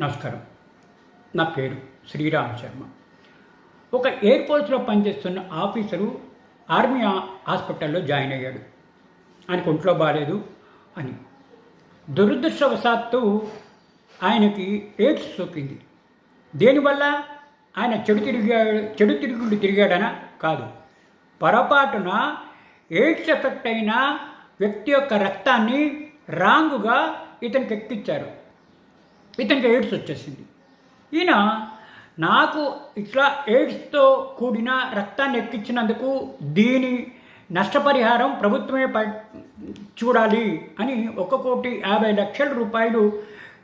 నమస్కారం. నా పేరు శ్రీరామ్ శర్మ ఒక ఎయిర్ ఫోర్స్లో పనిచేస్తున్న ఆఫీసరు ఆర్మీ హాస్పిటల్లో జాయిన్ అయ్యాడు. ఆయనకు ఒంట్లో బాగాలేదు అని. దురదృష్టవశాత్తు ఆయనకి ఎయిడ్స్ సోకింది. దేనివల్ల ఆయన చెడు తిరిగాడు చెడు తిరుగుడు తిరిగాడనా కాదు. పొరపాటున ఎయిడ్స్ ఎఫెక్ట్ అయిన వ్యక్తి యొక్క రక్తాన్ని రాంగుగా ఇతనికి ఎక్కించారు ఇతనికి ఎయిడ్స్ వచ్చేసింది. ఈయన నాకు ఇట్లా ఎయిడ్స్తో కూడిన రక్తాన్ని ఎక్కించినందుకు దీని నష్టపరిహారం ప్రభుత్వమే ప చూడాలి అని ఒక కోటి యాభై లక్షల రూపాయలు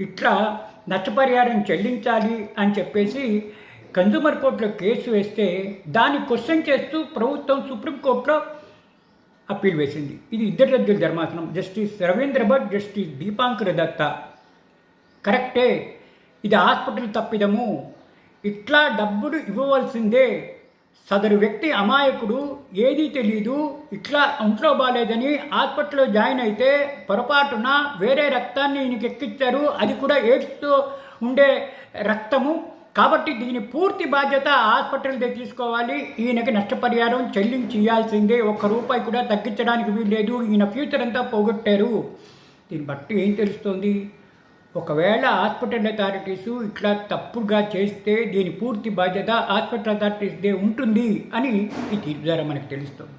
ఇట్లా నష్టపరిహారం చెల్లించాలి అని చెప్పేసి కన్జ్యూమర్ కోర్టులో కేసు వేస్తే దాన్ని క్వశ్చన్ చేస్తూ ప్రభుత్వం సుప్రీంకోర్టులో అప్పీల్ వేసింది. ఇది ఇద్దరు దగ్గర ధర్మాసనం. Justice Ravindra Bhat justice Dipankar Datta. కరెక్టే. ఇది హాస్పిటల్ తప్పిదము. ఇట్లా డబ్బులు ఇవ్వవలసిందే. సదరు వ్యక్తి అమాయకుడు ఏదీ తెలియదు ఇట్లా ఒంట్లో బాగాలేదని హాస్పిటల్లో జాయిన్ అయితే పొరపాటున వేరే రక్తాన్ని ఈయనకి ఎక్కించారు అది కూడా ఏడుస్తూ ఉండే రక్తము. కాబట్టి దీని పూర్తి బాధ్యత హాస్పిటల్దే తీసుకోవాలి. ఈయనకి నష్టపరిహారం చెల్లించి ఇవ్వాల్సిందే ఒక్క రూపాయి కూడా తగ్గించడానికి వీల్లేదు. ఈయన ఫ్యూచర్ అంతా పోగొట్టారు. దీన్ని బట్టి ఏం తెలుస్తోంది? ఒకవేళ హాస్పిటల్ అథారిటీస్ ఇట్లా తప్పుగా చేస్తే దీని పూర్తి బాధ్యత హాస్పిటల్ అథారిటీస్దే ఉంటుంది అని ఈ తీర్పు ద్వారా మనకు తెలుస్తుంది.